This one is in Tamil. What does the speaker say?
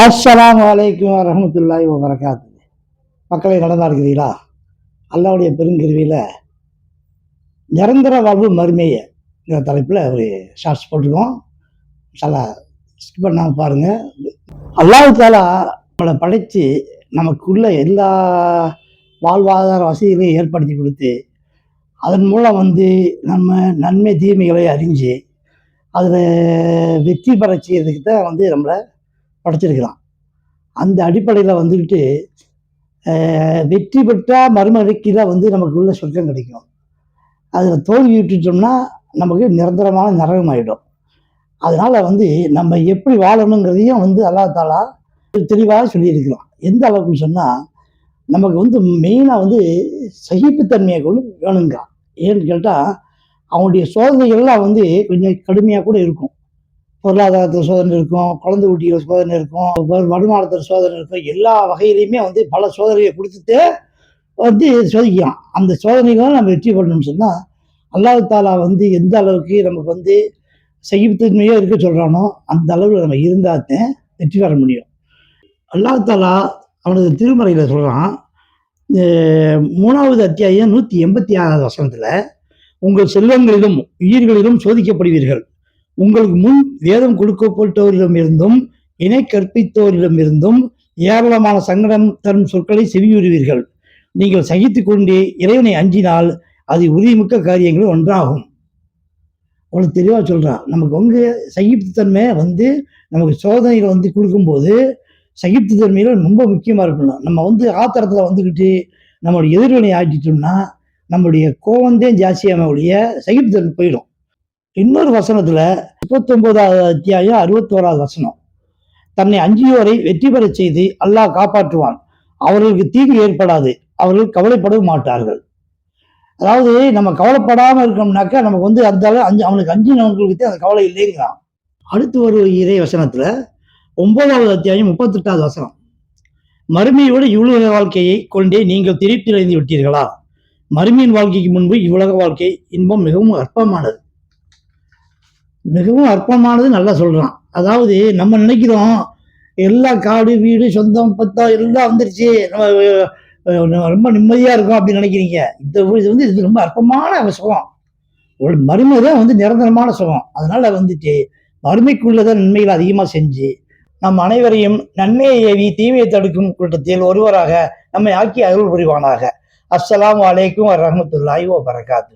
அஸ்லாம் அலைக்கும் வரஹமத்துல்லாஹி வரகாத்து மக்களை நடந்தா இருக்கிறீங்களா அல்லாவுடைய பெருங்கருவியில் நிரந்தர வாழ்வு மருமையை என்ற தலைப்பில் ஒரு ஷார்ட்ஸ் போட்டிருக்கோம். நல்லா ஸ்கிப் பண்ணாமல் பாருங்கள் அல்லாஹ் தாலா நம்மளை படைத்து நமக்குள்ள எல்லா வாழ்வாதார வசதிகளையும் ஏற்படுத்தி கொடுத்து அதன் மூலம் வந்து நம்ம நன்மை தீமைகளை அறிஞ்சு அதில் வெற்றி பெற செய்யறதுக்கு தான் வந்து நம்மளை படைச்சிருக்கிறான். அந்த அடிப்படையில் வந்துக்கிட்டு வெற்றி பெற்றால் மறுமலைக்கு தான் வந்து நமக்கு உள்ள சொர்க்கம் கிடைக்கும். அதில் தோல்வி விட்டுட்டோம்னா நமக்கு நிரந்தரமான நரகம் ஆகிடும் அதனால் வந்து நம்ம எப்படி வாழணுங்கிறதையும் வந்து அல்லா தாலா தெளிவாக சொல்லியிருக்கிறோம் எந்த அளவுக்குன்னு சொன்னால் நமக்கு வந்து மெயினாக வந்து சகிப்புத்தன்மையை கொண்டு வேணுங்க ஏன்னு கேட்டால் அவனுடைய சோதனைகள்லாம் வந்து கொஞ்சம் கடுமையாக கூட இருக்கும். பொருளாதாரத்தில் சோதனை இருக்கும் குழந்தை குட்டிகள் சோதனை இருக்கும் வருமானத்தில் சோதனை இருக்கும். எல்லா வகையிலையுமே வந்து பல சோதனையை கொடுத்துட்டு வந்து சோதிக்கலாம். அந்த சோதனைகளை நம்ம வெற்றி பண்ணணும்னு சொன்னால் அல்லாஹ் தாலா வந்து எந்த அளவுக்கு நமக்கு வந்து சகிப்புத்தன்மையோ இருக்க சொல்கிறானோ அந்த அளவில் நம்ம இருந்தால்தான் வெற்றி பெற முடியும். அல்லாஹ் தாலா அவனது திருமறையில் சொல்கிறான் மூணாவது அத்தியாயம் நூற்றி எண்பத்தி ஆறாவது வசனத்தில் உங்கள் செல்வங்களிலும் உயிர்களிலும் சோதிக்கப்படுவீர்கள். உங்களுக்கு முன் வேதம் கொடுக்கப்பட்டோரிடமிருந்தும் இணை கற்பித்தோரிடமிருந்தும் ஏராளமான சங்கடம் தரும் சொற்களை செவியுறுவீர்கள். நீங்கள் சகித்து கொண்டே இறைவனை அஞ்சினால் அது உறுதிமிக்க காரியங்கள் ஒன்றாகும். அவ்வளோ தெளிவாக சொல்கிறான் நமக்கு வந்து சகிப்புத்தன்மை வந்து நமக்கு சோதனைகள் வந்து கொடுக்கும்போது சகிப்புத்தன்மையில் ரொம்ப முக்கியமாக இருக்கணும். நம்ம வந்து ஆத்திரத்தில் வந்துக்கிட்டு நம்மளுடைய எதிர்வினை ஆட்டிட்டோம்னா நம்மளுடைய கோவந்தே ஜாஸ்தியான ஒழிய சகிப்புத்தன்மை போயிடும். இன்னொரு வசனத்தில் முப்பத்தொன்பதாவது அத்தியாயம் அறுபத்தோராவது வசனம். தன்னை அஞ்சியோரை வெற்றி பெறச் செய்து அல்லாஹ் காப்பாற்றுவான். அவர்களுக்கு தீங்கு ஏற்படாது. அவர்கள் கவலைப்படவும் மாட்டார்கள். அதாவது நம்ம கவலைப்படாமல் இருக்கோம்னாக்கா நமக்கு வந்து அந்த அளவு அஞ்சு அவனுக்கு அஞ்சு அஞ்சினவங்களுக்கு அந்த கவலை இல்லைங்கிறான். அடுத்து ஒரு இறை வசனத்தில் ஒன்பதாவது அத்தியாயம் முப்பத்தெட்டாவது வசனம். மறுமையோடு இவ்வுலக வாழ்க்கையை கொண்டே நீங்கள் திருப்தி அடைந்து விட்டீர்களா? மறுமையின் வாழ்க்கைக்கு முன்பு இவ்வுலக வாழ்க்கை இன்பம் மிகவும் அற்பமானது. மிகவும் அற்பமானது நல்லா சொல்றான். அதாவது நம்ம நினைக்கிறோம் எல்லா காடு வீடு சொந்தம் பத்தம் எல்லாம் வந்துருச்சு. நம்ம ரொம்ப நிம்மதியா இருக்கும் அப்படின்னு நினைக்கிறீங்க. இந்த இது வந்து இது ரொம்ப அற்பமான சுகம். ஒரு மறுமை தான் வந்து நிரந்தரமான சுகம். அதனால வந்துட்டு மறுமைக்குள்ளதான் நன்மைகள் அதிகமாக செஞ்சு நம் அனைவரையும் நன்மையை ஏவி தீமையை தடுக்கும் கூட்டத்தில் ஒருவராக நம்மை ஆக்கி அருள் புரிவானாக. அஸ்லாம் அலைக்கும் வரஹ்மத்துல்லாஹி ஓ பரகாத்து